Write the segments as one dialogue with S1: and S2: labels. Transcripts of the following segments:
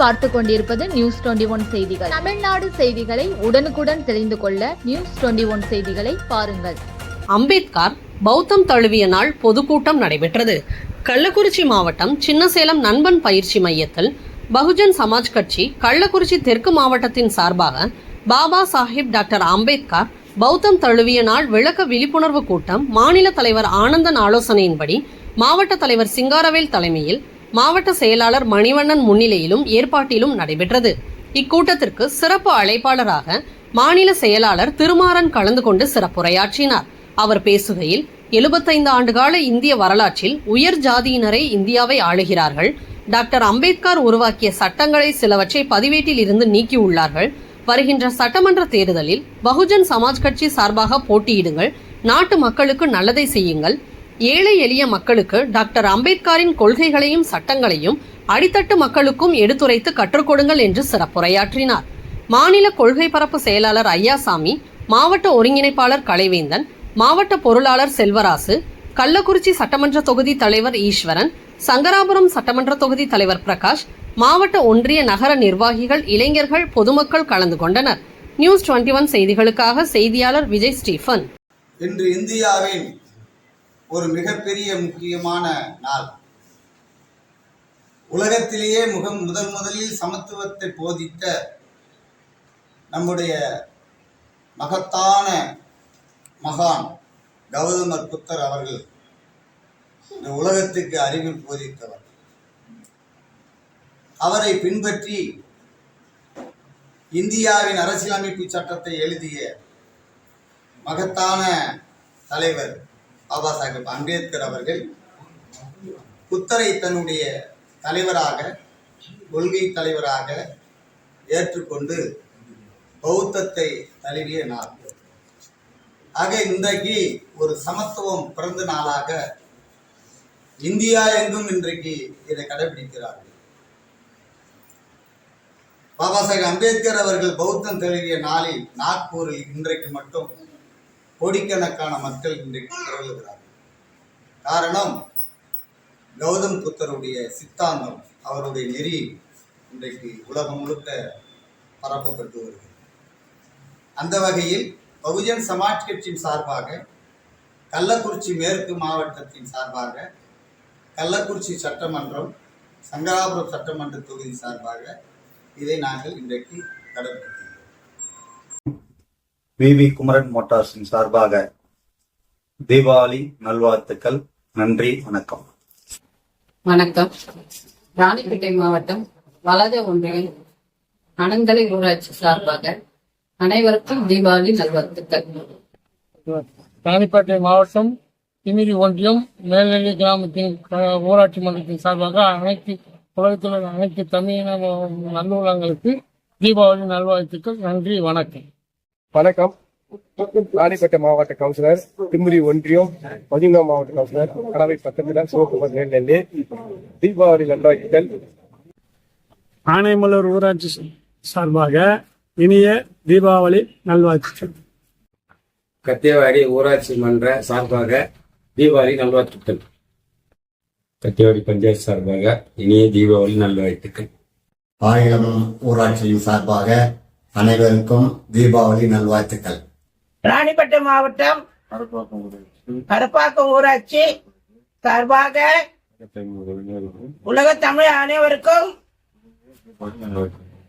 S1: பார்த்து கொண்டிருப்பது news twenty one செய்திகள். தமிழ்நாடு செய்திகளை உடனுக்குடன் தெரிந்து கொள்ள நியூஸ் டுவெண்டி ஒன் செய்திகளை பாருங்கள்.
S2: அம்பேத்கர் பௌத்தம் தழுவிய நாள் பொதுக்கூட்டம் நடைபெற்றது. கள்ளக்குறிச்சி மாவட்டம் சின்னசேலம் நண்பன் பயிற்சி மையத்தில் பகுஜன் சமாஜ் கட்சி கள்ளக்குறிச்சி தெற்கு மாவட்டத்தின் சார்பாக பாபா சாஹிப் டாக்டர் அம்பேத்கர் பௌத்தம் தழுவிய நாள் விளக்க விழிப்புணர்வு கூட்டம் மாநில தலைவர் ஆனந்தன் ஆலோசனையின்படி மாவட்ட தலைவர் சிங்காரவேல் தலைமையில் மாவட்ட செயலாளர் மணிவண்ணன் முன்னிலையிலும் ஏற்பாட்டிலும் நடைபெற்றது. இக்கூட்டத்திற்கு சிறப்பு அழைப்பாளராக மாநில செயலாளர் திருமாறன் கலந்து கொண்டு சிறப்புரையாற்றினார். அவர் பேசுகையில் எழுபத்தைந்து ஆண்டுகால இந்திய வரலாற்றில் உயர் ஜாதியினரே இந்தியாவை ஆளுகிறார்கள். டாக்டர் அம்பேத்கர் உருவாக்கிய சட்டங்களை சிலவற்றை பதிவேட்டில் இருந்து நீக்கியுள்ளார்கள். வருகின்ற சட்டமன்ற தேர்தலில் பகுஜன் சமாஜ் கட்சி சார்பாக போட்டியிடுங்கள். நாட்டு மக்களுக்கு நல்லதை செய்யுங்கள். ஏழை எளிய மக்களுக்கு டாக்டர் அம்பேத்கரின் கொள்கைகளையும் சட்டங்களையும் அடித்தட்டு மக்களுக்கும் எடுத்துரைத்து கற்றுக்கொடுங்கள் என்று சிறப்புரையாற்றினார். மாநில கொள்கை பரப்பு செயலாளர் ஐயாசாமி மாவட்ட ஒருங்கிணைப்பாளர் கலைவேந்தன் மாவட்ட பொருளாளர் செல்வராசு கள்ளக்குறிச்சி சட்டமன்ற தொகுதி தலைவர் ஈஸ்வரன் சங்கராபுரம் சட்டமன்ற தொகுதி தலைவர் பிரகாஷ் மாவட்ட ஒன்றிய நகர நிர்வாகிகள் இளைஞர்கள் பொதுமக்கள் கலந்து கொண்டனர். நியூஸ் டுவெண்ட்டி ஒன் செய்திகளுக்காக செய்தியாளர் விஜய் ஸ்டீஃபன்.
S3: இன்று இந்தியாவின் ஒரு மிகப்பெரிய முக்கியமான நாள். உலகத்திலேயே முக முதன் முதலில் சமத்துவத்தை போதித்த நம்முடைய மகத்தான மகான் கௌதமர் புத்தர் அவர்கள் இந்த உலகத்துக்கு அறிவில் போதித்தவர். அவரை பின்பற்றி இந்தியாவின் அரசியலமைப்பு சட்டத்தை எழுதிய மகத்தான தலைவர் பாபா சாஹேப் அம்பேத்கர் அவர்கள் புத்தரை தன்னுடைய தலைவராக கொள்கை தலைவராக ஏற்றுக்கொண்டு பௌத்தத்தை தழுவிய நாள். ஆக இன்றைக்கு ஒரு சமத்துவம் பிறந்த நாளாக இந்தியா எங்கும் இன்றைக்கு இதை கடைபிடிக்கிறார்கள். பாபா சாஹேப் அம்பேத்கர் அவர்கள் பௌத்தம் தழுவிய நாளில் நாக்பூரில் இன்றைக்கு மட்டும் கோடிக்கணக்கான மக்கள் இன்றைக்கு திரளுகிறார்கள். காரணம் கௌதம் புத்தருடைய சித்தாந்தம் அவருடைய நெறி இன்றைக்கு உலகம் முழுக்க பரப்பப்பட்டு வருகிறது. அந்த வகையில் பகுஜன் சமாஜ் கட்சியின் சார்பாக கள்ளக்குறிச்சி மேற்கு மாவட்டத்தின் சார்பாக கள்ளக்குறிச்சி சட்டமன்றம் சங்கராபுரம் சட்டமன்ற தொகுதி சார்பாக இதை நாங்கள் இன்றைக்கு கடைபிடிக்கிறோம்
S4: வி. வி. குமரன் மோட்டார்ஸின் சார்பாக தீபாவளி நல்வாழ்த்துக்கள். நன்றி வணக்கம்.
S5: வணக்கம். ராணிப்பேட்டை மாவட்டம் வலத ஒன்றியம் அனந்தலை ஊராட்சி சார்பாக அனைவருக்கும் தீபாவளி நல்வாழ்த்துக்கள்.
S6: ராணிப்பேட்டை மாவட்டம் திமிரி ஒன்றியம் மேல்நிலை கிராமத்தின் ஊராட்சி மன்றத்தின் சார்பாக அனைத்து உலகத்தில் உள்ள அனைத்து தமிழின நல்லுள்ளங்களுக்கு தீபாவளி நல்வாழ்த்துக்கள். நன்றி வணக்கம்.
S7: வணக்கம். ராணிப்பேட்டை மாவட்ட கவுன்சிலர் திமுரி ஒன்றியம் பதினொன்றாம் மாவட்ட கவுன்சிலர் கடவை சிவப்பு பதினேழு நெல்லி தீபாவளி நல்வாழ்த்துக்கள்
S6: ஆனைமலர் ஊராட்சி சார்பாக இனிய தீபாவளி நல்வாழ்த்துக்கள்.
S8: கத்தியவாடி ஊராட்சி மன்ற சார்பாக தீபாவளி நல்வாழ்த்துக்கள். கத்தியவாடி பஞ்சாயத்து சார்பாக இனிய தீபாவளி நல்வாழ்த்துக்கள்.
S9: ஆயிரம் ஊராட்சியின் சார்பாக அனைவருக்கும் தீபாவளி நல்வாழ்த்துக்கள்.
S10: ராணிப்பேட்டை மாவட்டம் கருப்பாக்கம் ஊராட்சி சார்பாக உலக தமிழ் அனைவருக்கும்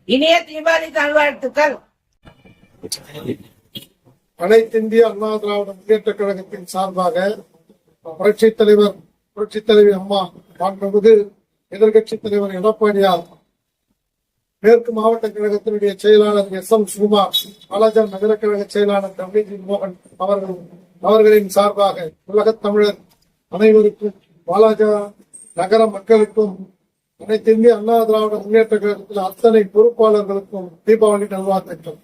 S10: இனிய தீபாவளி நல்வாழ்த்துக்கள்.
S6: அனைத்து இந்திய அண்ணா திராவிட முன்னேற்ற கழகத்தின் சார்பாக புரட்சி தலைவர் புரட்சி தலைவி அம்மா மாண்புமிகு எதிர்கட்சி தலைவர் எடப்பாடியார் மேற்கு மாவட்ட கழகத்தினுடைய செயலாளர் எஸ் எம் சுகுமார் பாலாஜா நகர கழக செயலாளர் டபிள்யூ மோகன் அவர்கள் அவர்களின் சார்பாக உலகத் தமிழர் அனைவருக்கும் பாலாஜா நகர மக்களுக்கும் அனைத்து இந்திய அண்ணா திராவிட முன்னேற்ற கழகத்தில் அத்தனை பொறுப்பாளர்களுக்கும் தீபாவளி நல்வாழ்த்துக்கள்.